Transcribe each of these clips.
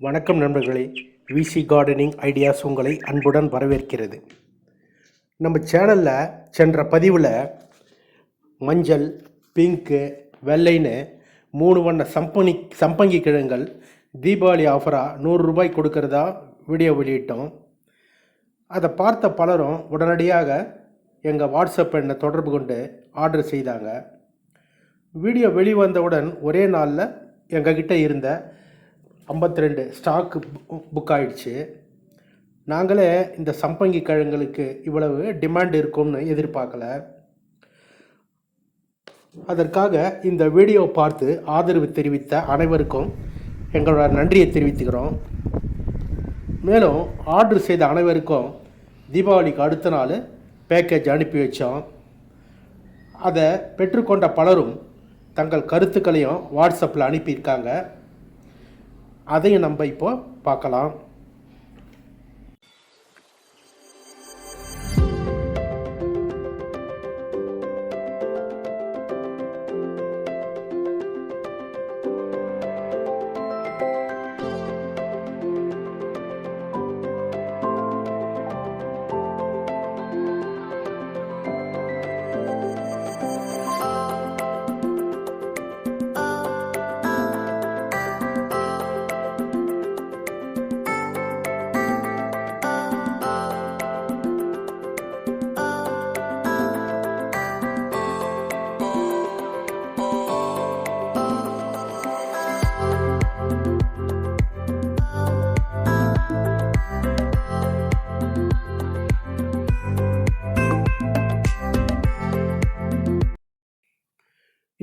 வணக்கம் நண்பர்களே. விசி gardening ideas உங்களை அன்புடன் வரவேற்கிறது. நம்ம சேனலில் சென்ற பதிவில் மஞ்சள் பிங்க்கு வெள்ளைன்னு மூணு வண்ண சம்பனி சம்பங்கி கிழங்கள் தீபாவளி ஆஃபராக நூறு ரூபாய் கொடுக்கறதா வீடியோ வெளியிட்டோம். அதை பார்த்த பலரும் உடனடியாக எங்கள் வாட்ஸ்அப் எண்ணை தொடர்பு கொண்டு ஆர்டர் செய்தாங்க. வீடியோ வெளிவந்தவுடன் ஒரே நாளில் எங்ககிட்ட இருந்த 52 ரெண்டு ஸ்டாக்கு புக் ஆயிடுச்சு. நாங்களே இந்த சம்பங்கி கிழங்குகளுக்கு இவ்வளவு டிமாண்ட் இருக்கும்னு எதிர்பார்க்கல. அதற்காக இந்த வீடியோ பார்த்து ஆதரவு தெரிவித்த அனைவருக்கும் எங்களோட நன்றியை தெரிவித்துக்கிறோம். மேலும் ஆர்டர் செய்த அனைவருக்கும் தீபாவளிக்கு அடுத்த நாள் பேக்கேஜ் அனுப்பி வச்சோம். அதை பெற்றுக்கொண்ட பலரும் தங்கள் கருத்துக்களையும் வாட்ஸ்அப்பில் அனுப்பியிருக்காங்க. அதையும் நம்ம இப்போ பார்க்கலாம்.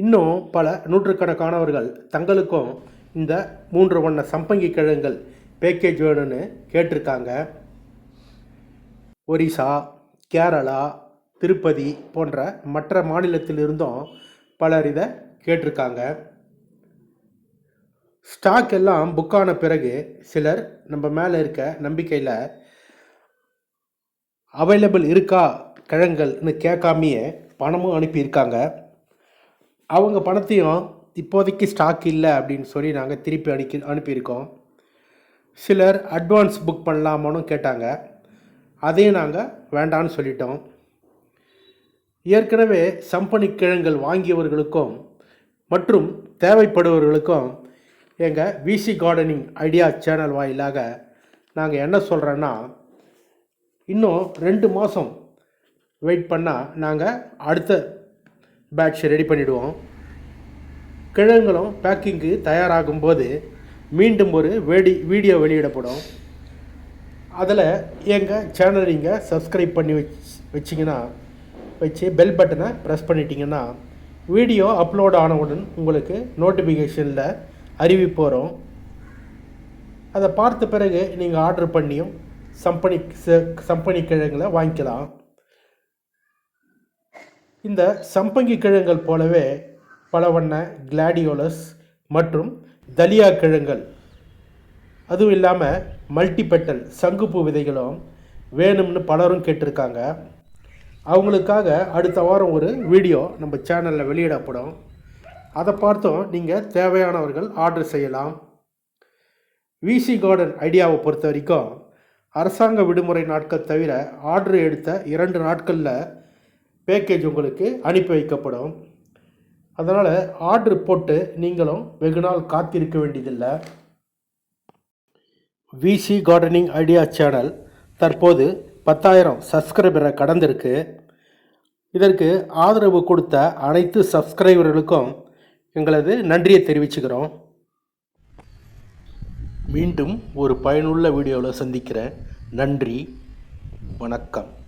இன்னும் பல நூற்றுக்கணக்கானவர்கள் தங்களுக்கும் இந்த மூன்று வண்ண சம்பங்கி கிழங்குகள் பேக்கேஜ் வேணும்னு கேட்டிருக்காங்க. ஒரிசா கேரளா திருப்பதி போன்ற மற்ற மாநிலத்திலிருந்தும் பலர் இதை கேட்டிருக்காங்க. ஸ்டாக் எல்லாம் புக்கான பிறகு சிலர் நம்ம மேலே இருக்க நம்பிக்கையில் அவைலபிள் இருக்கா? கிழங்குகள்னு கேட்காமையே பணமும் அனுப்பியிருக்காங்க. அவங்க பணத்தையும் இப்போதைக்கு ஸ்டாக் இல்லை அப்படின்னு சொல்லி நாங்கள் திருப்பி அனுப்பி அனுப்பியிருக்கோம். சிலர் அட்வான்ஸ் புக் பண்ணலாமான்னு கேட்டாங்க. அதையும் நாங்கள் வேண்டான்னு சொல்லிட்டோம். ஏற்கனவே சம்பனி கிழங்கள் வாங்கியவர்களுக்கும் மற்றும் தேவைப்படுபவர்களுக்கும் எங்கள் விசி கார்டனிங் ஐடியா சேனல் வாயிலாக நாங்கள் என்ன சொல்கிறோன்னா இன்னும் ரெண்டு மாதம் வெயிட் பண்ணால் நாங்கள் அடுத்த பேட்ச் ரெடி பண்ணிவிடுவோம் கிழங்குகளும் பேக்கிங்க்கு தயாராகும் போது மீண்டும் ஒரு வெடி வீடியோ வெளியிடப்படும். அதில் எங்கள் சேனல் நீங்கள் சப்ஸ்கிரைப் பண்ணி வச் வச்சிங்கன்னா வச்சு பெல் பட்டனை ப்ரெஸ் பண்ணிட்டீங்கன்னா வீடியோ அப்லோட் ஆனவுடன் உங்களுக்கு நோட்டிஃபிகேஷனில் அறிவிப்பு வரும். அதை பார்த்த பிறகு நீங்கள் ஆர்டர் பண்ணியும் சம்பனி சம்பனி கிழங்குல வாங்கிக்கலாம். இந்த சம்பங்கி கிழங்குகள் போலவே பல வண்ண கிளாடியோலஸ் மற்றும் தலியா கிழங்குகள். அதுவும் இல்லாமல் மல்டிபெட்டல் சங்குப்பூ விதைகளும் வேணும்னு பலரும் கேட்டிருக்காங்க. அவங்களுக்காக அடுத்த வாரம் ஒரு வீடியோ நம்ம சேனலில் வெளியிடப்படும். அதை பார்த்தும் நீங்கள் தேவையானவர்கள் ஆர்டர் செய்யலாம். விசி கார்டன் ஐடியாவை பொறுத்த வரைக்கும் அரசாங்க விடுமுறை நாட்கள் தவிர ஆர்டர் எடுத்த இரண்டு நாட்களில் பேக்கேஜ் உங்களுக்கு அனுப்பி வைக்கப்படும். அதனால் ஆர்டர் போட்டு நீங்களும் வெகு நாள் காத்திருக்க வேண்டியதில்லை. விசி கார்டனிங் ஐடியா சேனல் தற்போது பத்தாயிரம் சப்ஸ்கிரைபரை கடந்திருக்கு. இதற்கு ஆதரவு கொடுத்த அனைத்து சப்ஸ்கிரைபர்களுக்கும் எங்களது நன்றியை தெரிவிச்சுக்கிறோம். மீண்டும் ஒரு பயனுள்ள வீடியோவில் சந்திக்கிறேன். நன்றி. வணக்கம்.